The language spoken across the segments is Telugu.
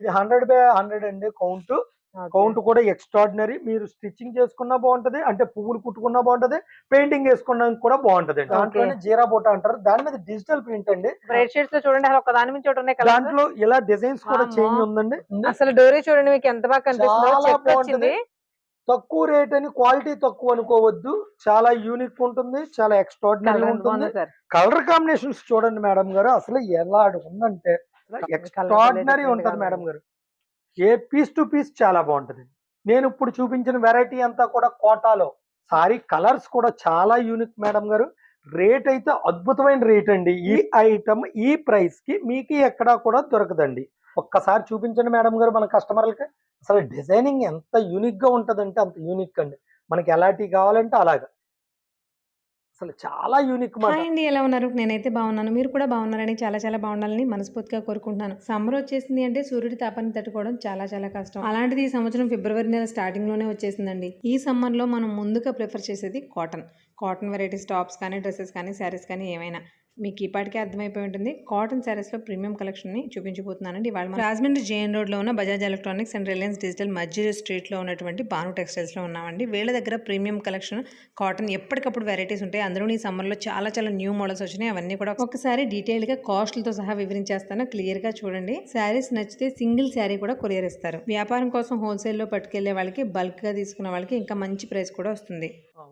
ఇది హండ్రెడ్ బై హండ్రెడ్ అండి కౌంట్. కౌంట్ కూడా ఎక్స్ట్రాడినరీ. మీరు స్టిచ్చింగ్ చేసుకున్నా బాగుంటది అంటే పువ్వులు కుట్టుకున్నా బాగుంటది పెయింటింగ్ వేసుకున్నా కూడా బాగుంటది దాంట్లోనే జీరా బోటా అంటారు. దాని మీద డిజిటల్ ప్రింట్ అండి. లో చూడండి ఒక దాని నుంచి ఉన్నాయి దాంట్లో ఇలా డిజైన్స్ కూడా. చేంజ్ ఉందండి. అసలు డోరీ చూడండి మీకు ఎంత బాగా కనిపిస్తుందో తక్కువ రేట్ అని క్వాలిటీ తక్కువ అనుకోవద్దు. చాలా యూనిక్ ఉంటుంది చాలా ఎక్స్ట్రాడినరీ ఉంటుంది. కలర్ కాంబినేషన్స్ చూడండి మేడం గారు అసలు ఎలా ఉందంటే ఎక్స్ట్రాడినరీ ఉంటది మేడం. గారు ఏ పీస్ టు పీస్ చాలా బాగుంటది. నేను ఇప్పుడు చూపించిన వెరైటీ అంతా కూడా కోటాలో. సారీ కలర్స్ కూడా చాలా యూనిక్ మేడం గారు రేట్ అయితే అద్భుతమైన రేట్ అండి. ఈ ఐటమ్ ఈ ప్రైస్కి మీకు ఎక్కడా కూడా దొరకదండి. ఒక్కసారి చూపించండి మేడం గారు మన కస్టమర్లకి. అసలు డిజైనింగ్ ఎంత యూనిక్గా ఉంటదంటే అంత యూనిక్ అండి. మనకి ఎలాంటి కావాలంటే అలాగా. అసలు చాలా యూనిక్ హాయ్ అండి ఎలా ఉన్నారు? నేనైతే బాగున్నాను. మీరు కూడా బాగున్నారని చాలా చాలా బాగుండాలని మనస్ఫూర్తిగా కోరుకుంటున్నాను. సమ్మర్ వచ్చేసింది అంటే సూర్యుడి తాపాన్ని తట్టుకోవడం చాలా చాలా కష్టం. అలాంటిది ఈ సంవత్సరం ఫిబ్రవరి నెల స్టార్టింగ్లోనే వచ్చేసిందండి. ఈ సమ్మర్లో మనం ముందుగా ప్రిఫర్ చేసేది కాటన్. కాటన్ వెరైటీస్ టాప్స్ కానీ డ్రెస్సెస్ కానీ శారీస్ కానీ ఏమైనా మీకు ఇప్పటికే అర్థమైపోయి ఉంటుంది. కాటన్ శారీస్లో ప్రీమియం కలెక్షన్ని చూపించబోతున్నానండి. ఇవాళ మనం రాజమండ్రి జేఎన్ రోడ్లో ఉన్న Bajaj electronics and Reliance digital మధ్య స్ట్రీట్లో ఉన్నటువంటి భాను టెక్స్టైల్స్లో ఉన్నామండి. వీళ్ళ దగ్గర ప్రీమియం కలెక్షన్ కాటన్ ఎప్పటికప్పుడు వెరైటీస్ ఉంటాయి. అందులో ఈ సమ్మర్లో చాలా చాలా న్యూ మోడల్స్ వచ్చినాయి. అవన్నీ కూడా ఒకసారి డీటెయిల్గా కాస్ట్లతో సహా వివరించేస్తాను. క్లియర్గా చూడండి. శారీస్ నచ్చితే సింగిల్ శారీ కూడా కొరియర్ ఇస్తారు. వ్యాపారం కోసం హోల్సేల్లో పట్టుకెళ్ళే వాళ్ళకి బల్క్గా తీసుకున్న వాళ్ళకి ఇంకా మంచి ప్రైస్ కూడా వస్తుంది.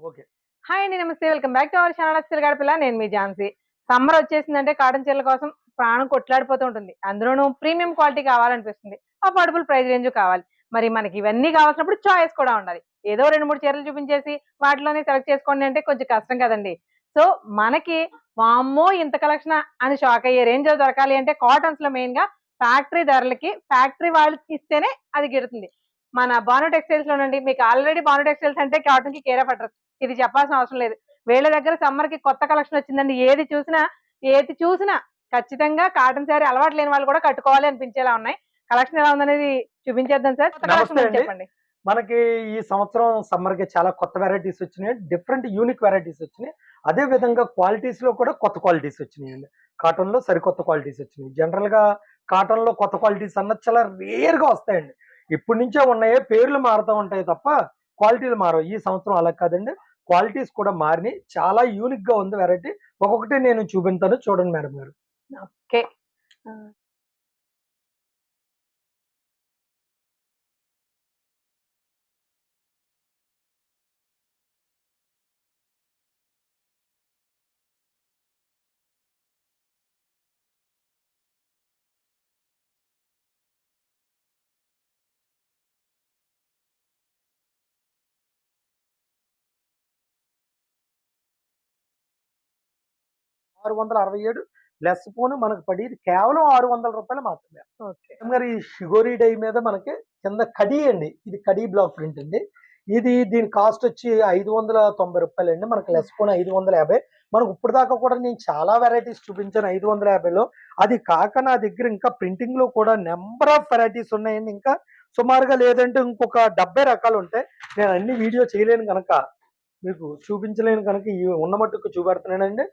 ఓకే. హాయ్ అండి నమస్తే. Welcome back to our channel. చిరగాడ పిల్ల. నేను మీ ఝాన్సీ. సమ్మర్ వచ్చేసిందంటే కాటన్ చీరల కోసం ప్రాణం కొట్లాడిపోతూ ఉంటుంది. అందులోనూ ప్రీమియం క్వాలిటీ కావాలనిపిస్తుంది. అఫోర్డబుల్ ప్రైస్ రేంజ్ కావాలి. మరి మనకి ఇవన్నీ కావాల్సినప్పుడు చాయిస్ కూడా ఉండాలి. ఏదో రెండు మూడు చీరలు చూపించేసి వాటిలోనే సెలెక్ట్ చేసుకోండి అంటే కొంచెం కష్టం కదండి. సో మనకి వామ్మో ఇంత కలెక్షన్ అని షాక్ అయ్యే రేంజ్ దొరకాలి అంటే కాటన్స్లో మెయిన్గా ఫ్యాక్టరీ ధరలకి ఫ్యాక్టరీ వాళ్ళకి ఇస్తేనే అది గిడుతుంది. మన బాను టెక్స్టైల్స్ లోనండి మీకు ఆల్రెడీ బాను టెక్స్టైల్స్ అంటే కాటన్కి కేర ఆఫ్ ఇది చెప్పాల్సిన అవసరం లేదు. వీళ్ళ దగ్గర సమ్మర్కి కొత్త కలెక్షన్ వచ్చిందండి. ఏది చూసినా ఏది చూసినా ఖచ్చితంగా కాటన్ శారీ అలవాటు లేని వాళ్ళు కూడా కట్టుకోవాలి అనిపించేలా ఉన్నాయి. కలెక్షన్ ఎలా ఉందనేది చూపించేద్దాం సార్. చెప్పండి. మనకి ఈ సంవత్సరం సమ్మర్కి చాలా కొత్త వెరైటీస్ వచ్చినాయి. డిఫరెంట్ యూనిక్ వెరైటీస్ వచ్చినాయి. అదే విధంగా క్వాలిటీస్లో కూడా కొత్త క్వాలిటీస్ వచ్చినాయి అండి కాటన్లో సరికొత్త క్వాలిటీస్ వచ్చినాయి. జనరల్గా కాటన్లో కొత్త క్వాలిటీస్ అన్నది చాలా రేర్గా వస్తాయండి. ఇప్పటి నుంచే ఉన్నాయే పేర్లు మారుతూ ఉంటాయి తప్ప క్వాలిటీలు మారవు. ఈ సంవత్సరం అలా కాదండి. క్వాలిటీస్ కూడా మారినాయి. చాలా యూనిక్గా ఉంది వెరైటీ ఒక్కొక్కటి నేను చూపించాను. చూడండి మేడం గారు. ఓకే. ఆరు వందల అరవై ఏడు లెస్ ఫోన్ మనకు పడేది కేవలం ఆరు వందల రూపాయలు మాత్రమే. గారు ఈ షుగోరీ డై మీద మనకి కింద కడీ అండి. ఇది కడీ బ్లాక్ ప్రింట్ అండి. ఇది దీని కాస్ట్ వచ్చి ఐదు వందల తొంభై రూపాయలు అండి మనకి లెస్ ఫోన్ ఐదు వందల యాభై. మనకు ఇప్పుడు దాకా కూడా నేను చాలా వెరైటీస్ చూపించాను ఐదు వందల యాభైలో. అది కాక నా దగ్గర ఇంకా ప్రింటింగ్లో కూడా నెంబర్ ఆఫ్ వెరైటీస్ ఉన్నాయండి. ఇంకా సుమారుగా లేదంటే ఇంకొక డెబ్బై రకాలు ఉంటాయి. నేను అన్ని వీడియో చేయలేను కనుక మీకు చూపించలేను కనుక ఈ ఉన్న మట్టుకు చూపెడుతున్నానండి.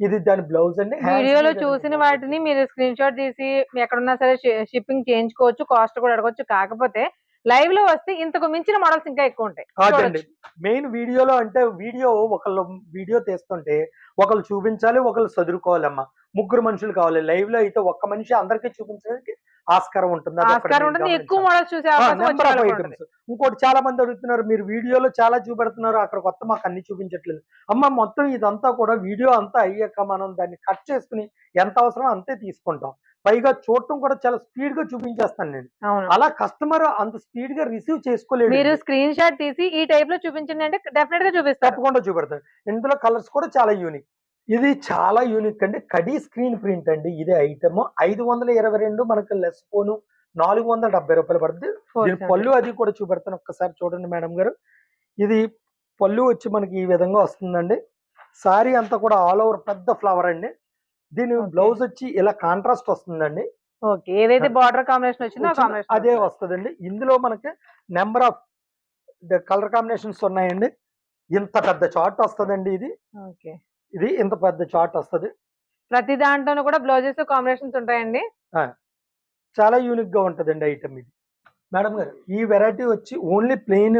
ఇది దాని బ్లౌజ్ అండి. వీడియోలో చూసిన. వాటిని మీరు స్క్రీన్ షాట్ తీసి ఎక్కడున్నా సరే షిప్పింగ్ చేయించుకోవచ్చు కాస్ట్ కూడా అడగొచ్చు. కాకపోతే లైవ్లో వస్తే ఇంతకు మించిన మోడల్స్ ఇంకా ఎక్కువ ఉంటాయి. మెయిన్ వీడియోలో అంటే వీడియో ఒకళ్ళు వీడియో తీస్తుంటే ఒకళ్ళు చూపించాలి ఒకళ్ళు చదువుకోవాలమ్మా ముగ్గురు మనుషులు కావాలి. లైవ్లో అయితే ఒక్క మనిషి అందరికీ చూపించడానికి ఆస్కారం ఉంటుంది. ఇంకోటి చాలా మంది అడుగుతున్నారు మీరు వీడియోలో చాలా చూపెడుతున్నారు అక్కడ కొత్త మాకు అన్ని చూపించట్లేదు. అమ్మ మొత్తం ఇదంతా కూడా వీడియో అంతా అయ్యాక మనం దాన్ని కట్ చేసుకుని ఎంత అవసరం అంతే తీసుకుంటాం. పైగా చూడటం కూడా చాలా స్పీడ్గా చూపించేస్తాను నేను. అలా కస్టమర్ అంత స్పీడ్గా రిసీవ్ చేసుకోలేదు మీరు స్క్రీన్ షాట్ తీసి ఈ టైప్లో చూపించండి అంటే డెఫినెట్గా చూపిస్తారు. తప్పకుండా చూపెడతాడు. ఇందులో కలర్స్ కూడా చాలా యూనిక్ ఇది చాలా యూనిక్ అండి. కడీ స్క్రీన్ ప్రింట్ అండి. ఇది ఐటమ్ ఐదు వందల ఇరవై రెండు మనకి లెస్ ఫోను నాలుగు వందల డెబ్బై రూపాయలు పడుతుంది దీని పళ్ళు అది కూడా చూపెడతాను ఒక్కసారి చూడండి మేడం గారు. ఇది పళ్ళు వచ్చి మనకి ఈ విధంగా వస్తుందండి. సారీ అంతా కూడా ఆల్ ఓవర్ పెద్ద ఫ్లవర్ అండి. దీని. బ్లౌజ్ వచ్చి ఇలా కాంట్రాస్ట్ వస్తుందండి. ఓకే ఏదైతే బార్డర్ కాంబినేషన్ వచ్చిందో అదే వస్తుందండి. ఇందులో మనకి నెంబర్ ఆఫ్ కలర్ కాంబినేషన్స్ ఉన్నాయండి. ఇంత పెద్ద చార్ట్ వస్తుందండి ఇది. ఓకే ఇది ఇంత పెద్ద చార్ట్ వస్తుంది ప్రతి దాంట్లోనూ కూడా బ్లౌజెస్ కాంబినేషన్స్ ఉంటాయండి. చాలా యూనిక్గా ఉంటదండి ఐటమ్ ఇది. మేడం గారు ఈ వెరైటీ వచ్చి ఓన్లీ ప్లెయిన్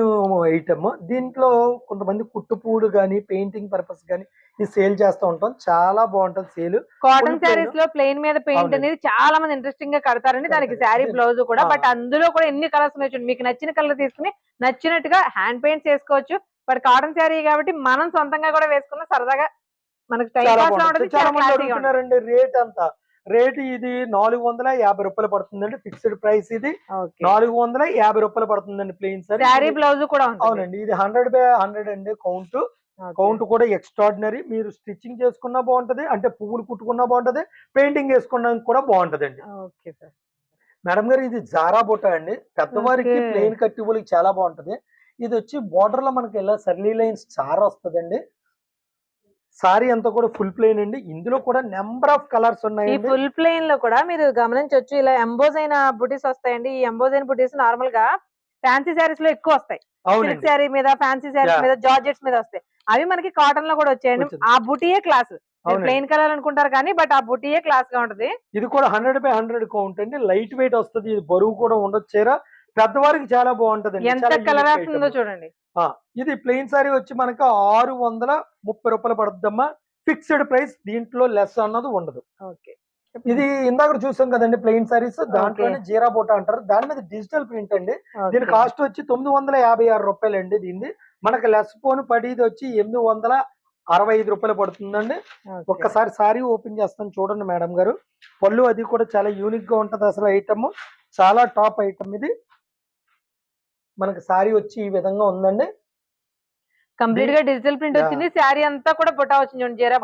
ఐటమ్. దీంట్లో కొంతమంది కుట్టుపూడు కానీ పెయింటింగ్ పర్పస్ కానీ ఇది సేల్ చేస్తూ ఉంటాం. చాలా బాగుంటది సేల్. కాటన్. శారీస్లో ప్లెయిన్ మీద పెయింట్. అనేది చాలా మంది ఇంట్రెస్టింగ్గా కడతారండి. దానికి. శారీ బ్లౌజ్ కూడా. బట్ అందులో కూడా ఎన్ని కలర్స్ ఉన్నాయి చూడండి. మీకు నచ్చిన కలర్ తీసుకుని నచ్చినట్టుగా హ్యాండ్ పెయింట్స్ వేసుకోవచ్చు. బట్ కాటన్ శారీ కాబట్టి మనం సొంతంగా కూడా వేసుకున్న సరదాగా మనకి టైం బాగుంటుంది. రేట్ అంతా. రేట్ ఇది నాలుగు వందల యాభై రూపాయలు పడుతుందండి ఫిక్స్డ్ ప్రైస్ ఇది. నాలుగు వందల యాభై రూపాయలు పడుతుందండి ప్లెయిన్ సారీ బ్లౌజ్ కూడా అవునండి ఇది హండ్రెడ్ బై హండ్రెడ్ అండి కౌంట్. కౌంట్ కూడా ఎక్స్ట్రాడినరీ మీరు స్టిచ్చింగ్ చేసుకున్నా బాగుంటది అంటే పువ్వులు కుట్టుకున్నా బాగుంటది పెయింటింగ్ వేసుకున్నాక కూడా బాగుంటదండి. Okay sir. మేడం గారు ఇది జారా బుట్ట అండి. పెద్దవారికి. ప్లెయిన్ కట్టివులకి చాలా బాగుంటది. ఇది వచ్చి బార్డర్లో మనకి ఇలా సర్లీ లైన్స్ చాలా వస్తుందండి. సారీ అంతా కూడా ఫుల్ ప్లెయిన్ అండి. ఇందులో కూడా నెంబర్ ఆఫ్ కలర్స్ ఈ ఉన్నాయండి. ఫుల్ ప్లెయిన్లో కూడా మీరు గమనించవచ్చు ఇలా ఎంబోజ్ అయిన బుటీస్ వస్తాయండి. ఈ ఎంబోజ్ అయిన బుటీస్ నార్మల్గా ఫ్యాన్సీ శారీస్లో ఎక్కువ వస్తాయి. సిల్క్ శారీ మీద ఫ్యాన్సీ శారీస్. మీద జార్జెట్స్ మీద వస్తాయి. అవి మనకి కాటన్లో కూడా వచ్చాయండి. ఆ బుటీయే క్లాస్ ప్లెయిన్ కలర్ అనుకుంటారు కానీ బట్ ఆ బుటీయే క్లాస్గా ఉంటది. ఇది కూడా హండ్రెడ్ బై హండ్రెడ్ కౌంట్ అండి. లైట్ వెయిట్ వస్తుంది. ఇది బరువు కూడా ఉండొచ్చు చీర పెద్దవారికి చాలా బాగుంటది ఎంత కలర్ ఉందో చూడండి. ఇది ప్లెయిన్ సారీ వచ్చి మనకి ఆరు వందల ముప్పై రూపాయలు పడుతుందమ్మా ఫిక్స్డ్ ప్రైస్ దీంట్లో లెస్ అన్నది ఉండదు. ఓకే. ఇది ఇందాక చూసాం కదండి ప్లెయిన్ సారీస్ దాంట్లోనే జీరా బోటా అంటారు. దాని మీద డిజిటల్ ప్రింట్ అండి. దీని కాస్ట్ వచ్చి తొమ్మిది వందల యాభై ఆరు రూపాయలు అండి దీన్ని మనకి లెస్ పోను పడేది వచ్చి ఎనిమిది వందల అరవై ఐదు రూపాయలు పడుతుందండి. ఒక్కసారి సారీ ఓపెన్ చేస్తాను చూడండి మేడం గారు. పళ్ళు అది కూడా చాలా యూనిక్గా ఉంటది అసలు ఐటమ్ చాలా టాప్ ఐటమ్ ఇది. మనకి సారీ వచ్చి ఈ విధంగా ఉందండి. కంప్లీట్గా డిజిటల్ ప్రింట్. వచ్చింది. శారీ అంతా కూడా బుటా వచ్చింది చూడండి. జీరా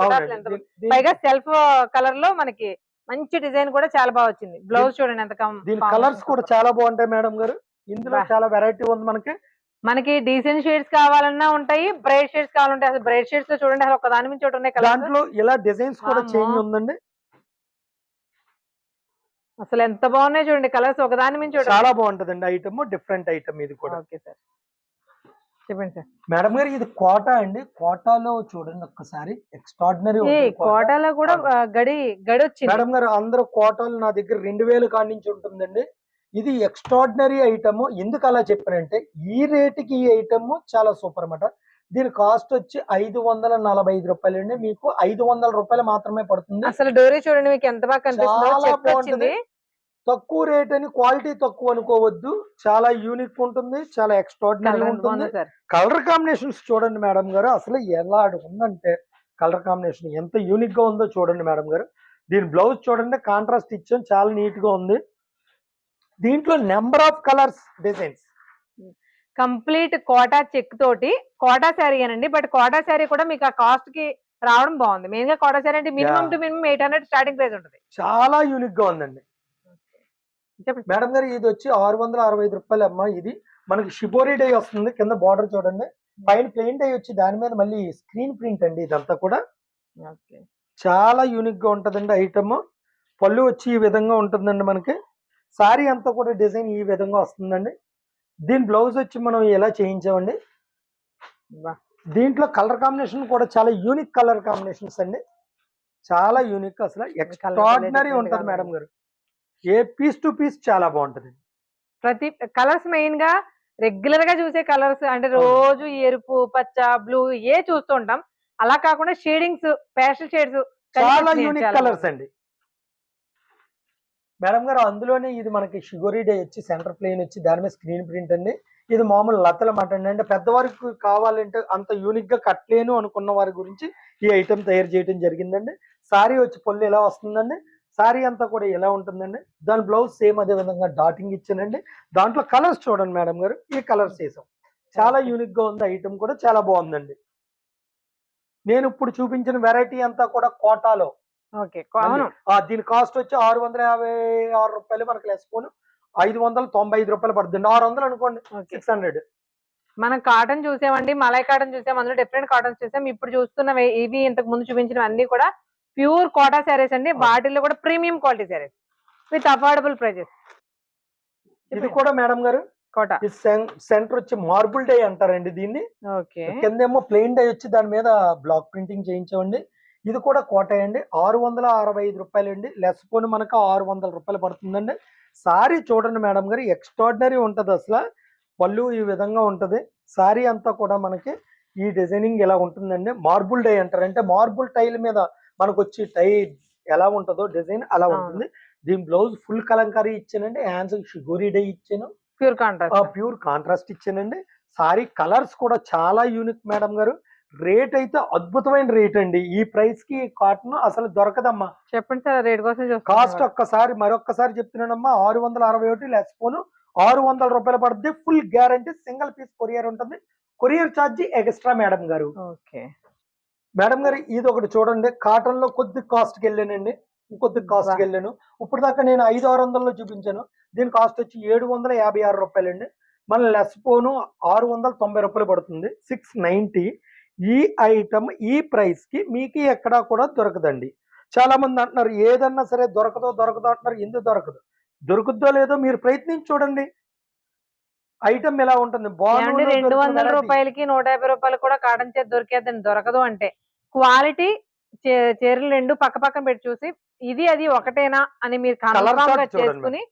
పైగా సెల్ఫ్ కలర్లో మనకి మంచి డిజైన్ కూడా చాలా బాగా వచ్చింది. బ్లౌజ్ చూడండి ఎంత దీని కలర్స్ కూడా. చాలా బాగుంటాయి మేడం గారు. ఇందులో. చాలా వెరైటీ ఉంది మనకి. మనకి డీసెంట్ షేడ్స్ కావాలన్నా ఉంటాయి. బ్రైట్ షేడ్స్ కావాలంటే అసలు బ్రైట్ షేడ్స్లో చూడండి. అసలు ఒక దాని నుంచి ఒకటి ఉన్నాయి దాంట్లో ఇలా డిజైన్స్ కూడా. చేంజ్ ఉందండి. అసలు ఎంత బాగున్నాయి చూడండి కలర్స్ ఒక దాని నుంచి ఒకటి చాలా బాగుంటదండి ఐటమ్ డిఫరెంట్ ఐటమ్ ఇది కూడా. Okay sir. చెప్పండి సార్. మేడం గారు ఇది కోట అండి. కోటాలో చూడండి ఒక్కసారి. ఎక్స్ట్రాడినరీ కోటాలో కూడా గడి గడి వచ్చింది మేడం గారు అందరూ కోటలు నా దగ్గర రెండు వేలు కాడి నుంచి ఉంటుందండి. ఇది ఎక్స్ట్రాడినరీ ఐటమ్ ఎందుకు అలా చెప్పానంటే ఈ రేటుకి ఈ ఐటమ్ చాలా సూపర్ అన్నమాట. దీని కాస్ట్ వచ్చి ఐదు వందల నలభై ఐదు రూపాయలు అండి మీకు ఐదు వందల రూపాయలు మాత్రమే పడుతుంది. అసలు డోరీ చూడండి మీకు ఎంత బాగా కనిపిస్తుందో తక్కువ రేట్ అని క్వాలిటీ తక్కువ అనుకోవద్దు. చాలా యూనిక్ ఉంటుంది చాలా ఎక్స్ట్రాడినరీ ఉంటుంది. కలర్ కాంబినేషన్స్ చూడండి మేడం గారు. అసలు ఎలా ఉందంటే కలర్ కాంబినేషన్ ఎంత యూనిక్గా ఉందో చూడండి మేడం గారు. దీని బ్లౌజ్ చూడండి కాంట్రాస్ట్ ఇచ్చాం చాలా నీట్గా ఉంది. దీంట్లో number of colours designs. Complete Kota check తోటి కోటా శారీ అనండి బట్ కోటా శారీ కూడా మీకు ఆ కాస్ట్కి రావడం బాగుంది. మెయిన్గా కోటా శారీ అంటే minimum. To minimum eight hundred starting price ఉంటుంది. చాలా యూనిక్గా ఉందండి. చెప్పండి మేడం గారు ఇది వచ్చి ఆరు వందల అరవై ఐదు రూపాయలు అమ్మా ఇది. మనకి షిబోరి డై వస్తుంది కింద బార్డర్ చూడండి. పైన ప్లెయిన్ డై వచ్చి దాని మీద మళ్ళీ స్క్రీన్ ప్రింట్ అండి ఇదంతా కూడా. చాలా యూనిక్గా ఉంటదండి ఐటమ్ పళ్ళు వచ్చి ఈ విధంగా ఉంటుందండి మనకి. సారీ అంతా కూడా డిజైన్ ఈ విధంగా వస్తుందండి. దీని బ్లౌజ్ వచ్చి మనం ఎలా చేయించామండి? దీంట్లో కలర్ కాంబినేషన్ కూడా చాలా యూనిక్ కలర్ కాంబినేషన్స్ అండి. చాలా యూనిక్ అసలు. ఎక్స్ట్రాడినరీ ఉంటది మేడం గారు. ఏ పీస్ టు పీస్ చాలా బాగుంటది. ప్రతి కలర్స్ మెయిన్గా రెగ్యులర్గా చూసే కలర్స్ అంటే రోజు ఎరుపు పచ్చ బ్లూ ఏ చూస్తూ ఉంటాం అలా కాకుండా షేడింగ్స్ పేస్టల్ షేడ్స్ చాలా యూనిక్ కలర్స్ అండి. మేడం గారు అందులోనే ఇది మనకి షుగరీ డే వచ్చి సెంటర్ ప్లేన్ వచ్చి దాని మీద స్క్రీన్ ప్రింట్ అండి. ఇది మామూలు లతల మాట అండి. అంటే పెద్దవారికి కావాలంటే అంత యూనిక్గా కట్టలేను అనుకున్న వారి గురించి ఈ ఐటెం తయారు చేయడం జరిగిందండి. సారీ వచ్చి పొల్లు ఎలా వస్తుందండి? సారీ అంతా కూడా ఎలా ఉంటుందండి? దాని బ్లౌజ్ సేమ్ అదే విధంగా డాటింగ్ ఇచ్చానండి. దాంట్లో కలర్స్ చూడండి మేడం గారు. ఈ కలర్స్ వేసాం. చాలా యూనిక్గా ఉంది. ఐటమ్ కూడా చాలా బాగుందండి. నేను ఇప్పుడు చూపించిన వెరైటీ అంతా కూడా కోటాలో. దీని కాస్ట్ వచ్చి ఆరు వందల యాభై ఆరు రూపాయలు మనకి లెస్ పోను ఐదు వందల తొంభై ఐదు రూపాయలు పడుతుంది. ఆరు వందలు అనుకోండి సిక్స్ హండ్రెడ్ మనం కాటన్ చూసామండి మలై కాటన్ చూసాం అందులో డిఫరెంట్ కాటన్స్ చూసాం. ఇప్పుడు చూస్తున్న ఇవి ఇంతకు ముందు చూపించిన అన్ని కూడా ప్యూర్ కోటా శారీస్ అండి. వాటిల్లో కూడా premium quality saris. With affordable prices. ఇది కూడా మేడం గారు కోటా. సెంటర్ వచ్చి మార్బుల్ డై అంటారండి దీన్ని. ఓకే. కిందేమో ప్లెయిన్ డై వచ్చి దాని మీద బ్లాక్ ప్రింటింగ్ చేయించామండి ఇది కూడా కోట అండి. ఆరు వందల అరవై ఐదు రూపాయలు అండి లెస్ పోను మనకు ఆరు వందల రూపాయలు పడుతుందండి. సారీ చూడండి మేడం గారు ఎక్స్ట్రాడినరీ ఉంటుంది అసలు. పళ్ళు ఈ విధంగా ఉంటుంది. సారీ అంతా కూడా మనకి ఈ డిజైనింగ్ ఇలా ఉంటుందండి. మార్బుల్ డై అంటారు. అంటే మార్బుల్ టైల్ మీద మనకు వచ్చి టై ఎలా ఉంటుందో డిజైన్ అలా. ఉంటుంది. దీని బ్లౌజ్ ఫుల్ కలంకారీ ఇచ్చానండి. హ్యాండ్స్ షిగోరీ డై ఇచ్చాను. Pure contrast. ప్యూర్ కాంట్రాస్ట్ ఇచ్చానండి. సారీ కలర్స్ కూడా చాలా యూనిక్ మేడం గారు. రేట్ అయితే అద్భుతమైన రేట్ అండి. ఈ ప్రైస్కి కాటన్ అసలు దొరకదమ్మా. చెప్పండి సార్ రేట్ కోసం కాస్ట్ ఒక్కసారి మరొక్కసారి చెప్తున్నానమ్మా. ఆరు వందల అరవై ఒకటి లెస్ పోను ఆరు వందల రూపాయలు పడుతుంది full guarantee single piece courier ఉంటుంది. కొరియర్ ఛార్జీ ఎక్స్ట్రా మేడం గారు. ఓకే. మేడం గారు ఇది ఒకటి చూడండి. కాటన్లో కొద్ది కాస్ట్కి వెళ్ళానండి. ఇంకొద్ది కాస్ట్కి వా. వెళ్ళాను. ఇప్పుడు దాకా నేను ఐదు ఆరు వందల్లో చూపించాను. దీని కాస్ట్ వచ్చి ఏడు వందల యాభై ఆరు రూపాయలండి. మన లెస్ పోను ఆరు వందల తొంభై రూపాయలు పడుతుంది. సిక్స్ నైంటీ ఈ ఐటమ్ ఈ ప్రైస్కి మీకు ఎక్కడా కూడా దొరకదండి. చాలా మంది అంటున్నారు ఏదన్నా సరే దొరకదో దొరకదో అంటున్నారు ఎందుకు దొరకదు? దొరుకుద్దో లేదో మీరు ప్రయత్నించి చూడండి. ఐటమ్ ఎలా ఉంటుంది? బాగుంది రెండు వందల రూపాయలకి నూట యాభై రూపాయలు కూడా కాటన్ చేతి దొరికేదని దొరకదు అంటే. క్వాలిటీ చీరలు రెండు పక్క పక్కన పెట్టి చూసి ఇది అది ఒకటేనా అని మీరు. చేసుకుని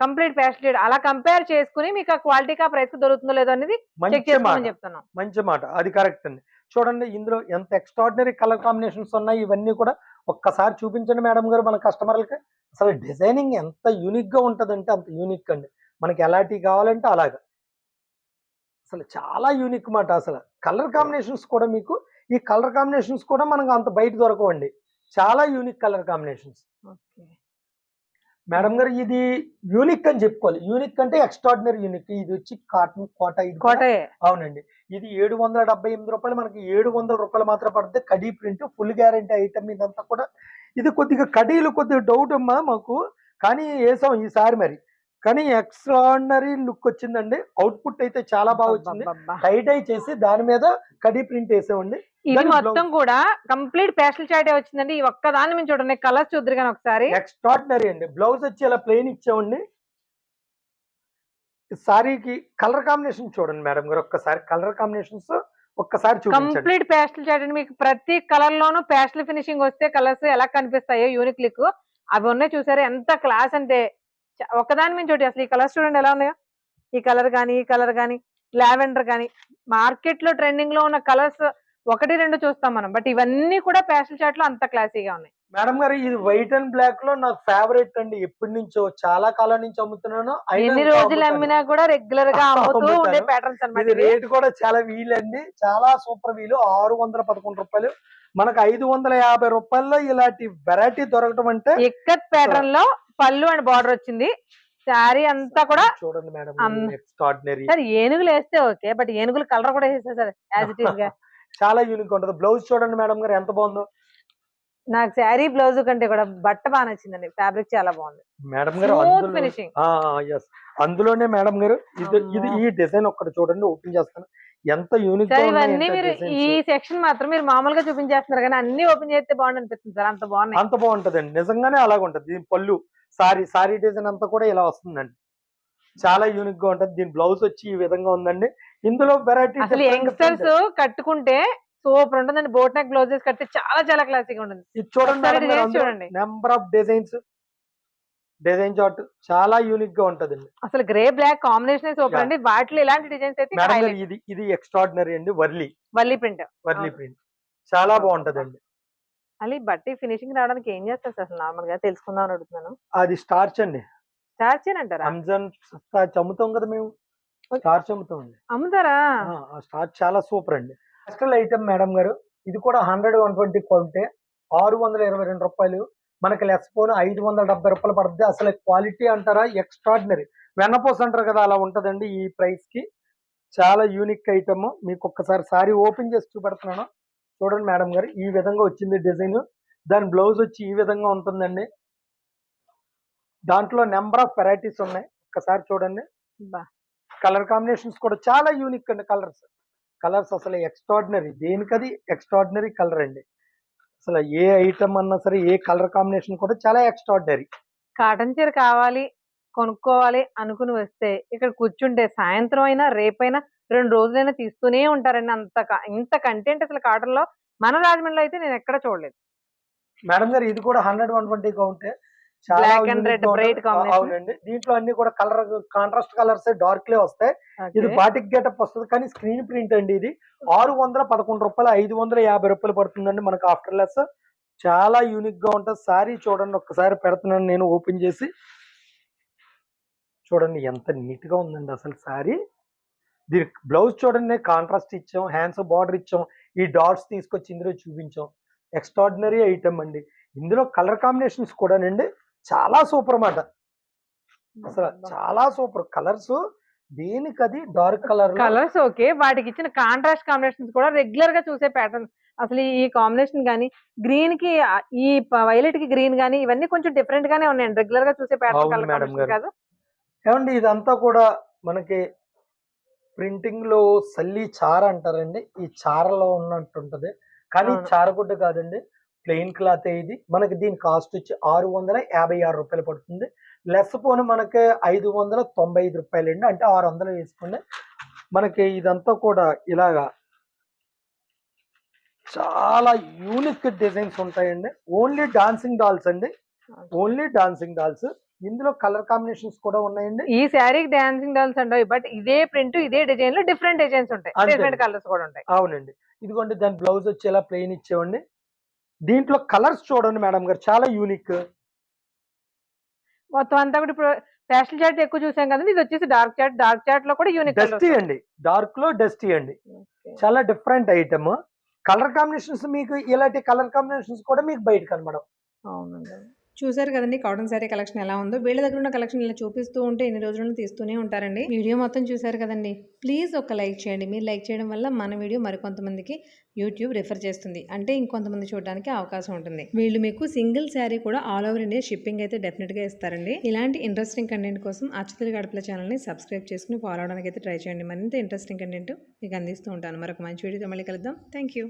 కంప్లీట్ ఫ్యాషన్ అలా కంపేర్ చేసుకుని మీకు ఆ క్వాలిటీకి ఆ ప్రైస్ దొరుకుతుందో లేదో అనేది చెక్ చేసుకోమని చెప్తున్నాం. మంచి మాట. అది కరెక్ట్ అండి. చూడండి ఇందులో ఎంత ఎక్స్ట్రాడినరీ కలర్ కాంబినేషన్స్ ఉన్నాయి ఇవన్నీ కూడా ఒక్కసారి చూపించండి మేడం గారు మన కస్టమర్లకి. అసలు డిజైనింగ్ ఎంత యూనిక్గా ఉంటదంటే అంత యూనిక్ అండి. మనకి ఎలాంటి కావాలంటే అలాగా. అసలు చాలా యూనిక్ మాట అసలు. కలర్ కాంబినేషన్స్ కూడా మీకు ఈ కలర్ కాంబినేషన్స్ కూడా మనకు అంత బయట దొరకవండి. చాలా యూనిక్ కలర్ కాంబినేషన్స్ మేడం గారు ఇది యూనిక్ అని చెప్పుకోవాలి. యూనిక్ అంటే ఎక్స్ట్రాడినరీ యూనిక్ ఇది వచ్చి కాటన్ కోట ఇది కోటే అవునండి. ఇది ఏడు వందల డెబ్బై ఎనిమిది రూపాయలు మనకి ఏడు వందల రూపాయలు మాత్రం పడుతుంది. Khadi print full guarantee item ఇదంతా కూడా. ఇది కొద్దిగా కడీలు కొద్దిగా డౌట్ అమ్మా మాకు. కానీ వేసాం ఈసారి మరి. కానీ ఎక్స్ట్రాడినరీ లుక్ వచ్చిందండి. అవుట్పుట్ అయితే చాలా బాగా వచ్చింది. టైట్ అయి చేసి దాని మీద కడీ ప్రింట్ వేసామండి ఇది మొత్తం కూడా కంప్లీట్ పేస్టల్ చాటే వచ్చిందండి. ఈ ఒక్క దాన్ని మేము చూడండి. కలర్స్ చూద్దరు కానీ ఒకసారి. ఎక్స్ట్రాడినరీ అండి. బ్లౌజ్ వచ్చి ఇలా ప్లెయిన్ ఇచ్చామండి సారీకి కలర్ కాంబినేషన్ చూడండి మేడం గారు. ఒక్కసారి కలర్ కాంబినేషన్స్ ఒక్కసారి కంప్లీట్ పేస్టల్ చాట్ అండి. మీకు ప్రతి కలర్ లోనూ పేస్టల్ ఫినిషింగ్ వస్తే కలర్స్ ఎలా కనిపిస్తాయో యూనిక్ లుక్. అవి ఉన్నాయి చూసారు? ఎంత క్లాస్ అంటే ఒకదాని మీద చూడండి అసలు ఈ కలర్స్ చూడండి ఎలా ఉన్నాయో? ఈ కలర్ కానీ ఈ కలర్ కానీ లావెండర్ కానీ మార్కెట్లో ట్రెండింగ్లో ఉన్న కలర్స్ ఒకటి రెండు చూస్తాం మనం. బట్ ఇవన్నీ కూడా పేస్టల్ చాట్లో అంత క్లాసీగా ఉన్నాయి. మేడం గారు ఇది వైట్ అండ్ బ్లాక్లో నాకు ఫేవరెట్ అండి. ఎప్పటి నుంచో చాలా కాలం నుంచి అమ్ముతున్నాను. ఎన్ని రోజులు. అమ్మినా కూడా రెగ్యులర్గా అమ్ముతూ. ఉండే ప్యాటర్న్స్ ఇవి. రేట్ కూడా చాలా వీల్ అండి చాలా సూపర్ వీలు. ఆరు వందల పదకొండు రూపాయలు. మనకు ఐదు వందల యాభై రూపాయల్లో ఇలాంటి వెరైటీ దొరకటం అంటే ఇక్కత్ ప్యాటర్న్లో పళ్ళు అండ్ బార్డర్ వచ్చింది. శారీ అంతా కూడా చూడండి మేడం ఏనుగులు వేస్తే ఓకే బట్ ఏనుగులు కలర్ కూడా వేసేస్తారు సార్ యాజ్ ఇట్ ఈస్గా. చాలా యూనిక్ ఉంటుంది. బ్లౌజ్ చూడండి మేడం గారు ఎంత బాగుందో. నాకు శారీ బ్లౌజ్ కంటే కూడా బట్ట బాగా నచ్చిందండి. ఫ్యాబ్రిక్ చాలా బాగుంది. మేడం గారు ఫినిషింగ్ అందులోనే మేడం గారు ఇది. ఈ డిజైన్ ఒక్కటి చూడండి ఓపెన్ చేస్తాను. ఎంత యూనిక్ సార్ ఇవన్నీ మీరు. ఈ సెక్షన్ మాత్రం మీరు మామూలుగా చూపించేస్తున్నారు కానీ అన్ని ఓపెన్ చేస్తే బాగుంది అనిపిస్తుంది సార్. అంత బాగున్నాయి. అంత బాగుంటదండి. నిజంగానే అలాగ ఉంటది. దీని పళ్ళు సారీ సారీ డిజైన్ అంతా కూడా ఇలా వస్తుందండి. చాలా యూనిక్గా ఉంటది. దీని బ్లౌజ్ వచ్చి ఈ విధంగా ఉందండి. ఇందులో వెరైటీ అసలు యంగ్స్టర్స్ కట్టుకుంటే సూపర్ ఉంటుందండి. బోట్ నెక్ బ్లౌజెస్ కడితే చాలా చాలా క్లాసిక్ ఉంటుంది చూడండి చూడండి. Number of designs design chart చాలా యూనిక్గా ఉంటదండి. అసలు గ్రే బ్లాక్ కాంబినేషన్ సూపర్. అండి. వాటిలో ఇలాంటి డిజైన్స్ అయితే. ఇది ఇది ఎక్స్ట్రాడినరీ అండి. వర్లీ. వల్లి ప్రింట్. వర్లీ. ప్రింట్. చాలా బాగుంటదండి. మళ్ళీ బట్టి ఫినిషింగ్ రావడానికి ఏం చేస్తారు అసలు నార్మల్గా తెలుసుకుందాం అని అడుగుతున్నాను. అది స్టార్చ్ అండి. స్టార్చ్ అంటారా? రంజాన్ స్టార్చ్ అమ్ముతాం కదా మేము. స్టార్చ్ అమ్ముతాం అండి అమ్ముతారా? స్టార్చ్ చాలా సూపర్ అండి. స్పెషల్ ఐటమ్ మేడం గారు ఇది కూడా హండ్రెడ్ వన్ ట్వంటీ కొంటే ఆరు వందల ఇరవై రెండు రూపాయలు. మనకి లెస్ పోన్ ఐదు వందల డెబ్బై రూపాయలు పడుతుంది అసలు క్వాలిటీ అంటారా? ఎక్స్ట్రాడినరీ. వెన్నపోస్ అంటారు కదా అలా ఉంటదండి ఈ ప్రైస్కి. చాలా యూనిక్ ఐటమ్. మీకు ఒక్కసారి సారీ ఓపెన్ చేసి చూపెడుతున్నాను. చూడండి మేడం గారు ఈ విధంగా వచ్చింది డిజైన్. దాని బ్లౌజ్ వచ్చి ఈ విధంగా ఉంటుందండి. దాంట్లో నెంబర్ ఆఫ్ వెరైటీస్ ఉన్నాయి. ఒక్కసారి చూడండి. కలర్ కాంబినేషన్స్ కూడా చాలా యూనిక్ అండి కలర్స్. కలర్స్ అసలు ఎక్స్ట్రాడినరీ. దేనికది? ఎక్స్ట్రాడినరీ కలర్ అండి. అసలు ఏ ఐటమ్ అన్నా సరే ఏ కలర్ కాంబినేషన్ కూడా చాలా ఎక్స్ట్రాడినరీ కాటన్ చీర కావాలి కొనుక్కోవాలి అనుకుని వస్తే ఇక్కడ కూర్చుంటే సాయంత్రం అయినా రేపైనా రెండు రోజులైనా తీస్తూనే ఉంటారండి అంత ఇంత కంటెంట్ అసలు కాటన్లో మన రాజమండ్రిలో అయితే నేను ఎక్కడ చూడలేదు. మేడం గారు ఇది కూడా హండ్రెడ్ వన్ ట్వంటీ కౌంటే అవునండి. దీంట్లో అన్ని కూడా కలర్ కాంట్రాస్ట్ కలర్స్ డార్క్ లే వస్తాయి. ఇది. బాటిక్ గెటప్ వస్తుంది కానీ స్క్రీన్ ప్రింట్ అండి ఇది. ఆరు వందల పదకొండు రూపాయలు ఐదు వందల యాభై రూపాయలు పడుతుందండి మనకు ఆఫ్టర్ లెస్ చాలా యూనిక్గా ఉంటుంది. సారీ చూడండి ఒక్కసారి పెడుతున్నాను నేను ఓపెన్ చేసి. చూడండి ఎంత నీట్గా ఉందండి అసలు సారీ దీనికి బ్లౌజ్ చూడండి కాంట్రాస్ట్ ఇచ్చాం హ్యాండ్స్ బార్డర్ ఇచ్చాం. ఈ డాట్స్ తీసుకొచ్చి ఇందులో చూపించాం. ఎక్స్ట్రాడినరీ ఐటమ్ అండి. ఇందులో కలర్ కాంబినేషన్స్ కూడానండి. చాలా సూపర్ అన్నమాట. అసలు చాలా super. Colours దేనికది? Dark colour colours okay. వాటికి ఇచ్చిన కాంట్రాస్ట్ కాంబినేషన్స్ కూడా రెగ్యులర్గా చూసే ప్యాటర్న్. అసలు ఈ కాంబినేషన్ గానీ గ్రీన్కి ఈ వైలెట్కి గ్రీన్ గానీ ఇవన్నీ కొంచెం డిఫరెంట్ గానే ఉన్నాయండి. రెగ్యులర్గా చూసే ప్యాటర్న్ కలర్ కాంబినేషన్. కాదు. ఏమండి ఇదంతా కూడా మనకి ప్రింటింగ్లో సల్లి చార అంటారండి. ఈ చారలో ఉన్నట్టు ఉంటది కానీ. చారగుడ్డ కాదండి. ప్లెయిన్ క్లాత్ ఇది. మనకి దీని కాస్ట్ వచ్చి ఆరు వందల యాభై ఆరు రూపాయలు పడుతుంది. లెస్ పోను మనకి ఐదు వందల తొంభై ఐదు రూపాయలు అండి అంటే ఆరు వందలు వేసుకోండి మనకి ఇదంతా కూడా ఇలాగా చాలా యూనిక్ డిజైన్స్ ఉంటాయండి. ఓన్లీ డాన్సింగ్ డాల్స్ అండి. ఓన్లీ డాన్సింగ్ డాల్స్ ఇందులో కలర్ కాంబినేషన్స్ కూడా ఉన్నాయండి. ఈ శారీకి డాన్సింగ్ డాల్స్ ఉండవు బట్ ఇదే ప్రింట్ ఇదే డిజైన్లో డిఫరెంట్ డిజైన్స్ ఉంటాయి. డిఫరెంట్ కలర్స్ కూడా ఉంటాయి. అవునండి. ఇదిగోండి దాని బ్లౌజ్ వచ్చి ఇలా ప్లెయిన్ ఇచ్చేవండి దీంట్లో కలర్స్ చూడండి మేడం గారు చాలా యూనిక్. మొత్తం అంతా కూడా ఇప్పుడు ప్యాస్టల్ చాట్ ఎక్కువ చూసాం కదండి ఇది వచ్చేసి డార్క్ చాట్ డార్క్ చాట్లో కూడా యూనిక్ డస్టీ అండి. డార్క్లో డస్టీ అండి. చాలా డిఫరెంట్ ఐటమ్ కలర్ కాంబినేషన్స్ మీకు ఇలాంటి కలర్ కాంబినేషన్స్ కూడా మీకు బయట కనబడవు అవునండి. చూసారు కదండి కాటన్ శారీ కలెక్షన్ ఎలా ఉందో. వీళ్ళ దగ్గర ఉన్న కలెక్షన్ ఇలా చూపిస్తూ ఉంటే ఎన్ని రోజులను తీస్తూనే ఉంటారండి. వీడియో మొత్తం చూసారు కదండి. ప్లీజ్ ఒక లైక్ చేయండి. మీరు లైక్ చేయడం వల్ల మన వీడియో మరికొంతమందికి యూట్యూబ్ రిఫర్ చేస్తుంది. అంటే ఇంకొంతమంది చూడడానికి అవకాశం ఉంటుంది. వీళ్ళు మీకు సింగిల్ శారీ కూడా ఆల్ ఓవర్ ఇండియా షిప్పింగ్ అయితే డెఫినెట్గా ఇస్తారండి. ఇలాంటి ఇంట్రెస్టింగ్ కంటెంట్ కోసం అచ్చతలు గడపల ఛానల్ని సబ్స్క్రైబ్ చేసుకుని ఫాలో అవడానికి అయితే ట్రై చేయండి. మరింత ఇంట్రెస్టింగ్ కంటెంట్ మీకు అందిస్తూ ఉంటాను. మరొక మంచి వీడియోతో మళ్ళీ కలుద్దాం. Thank you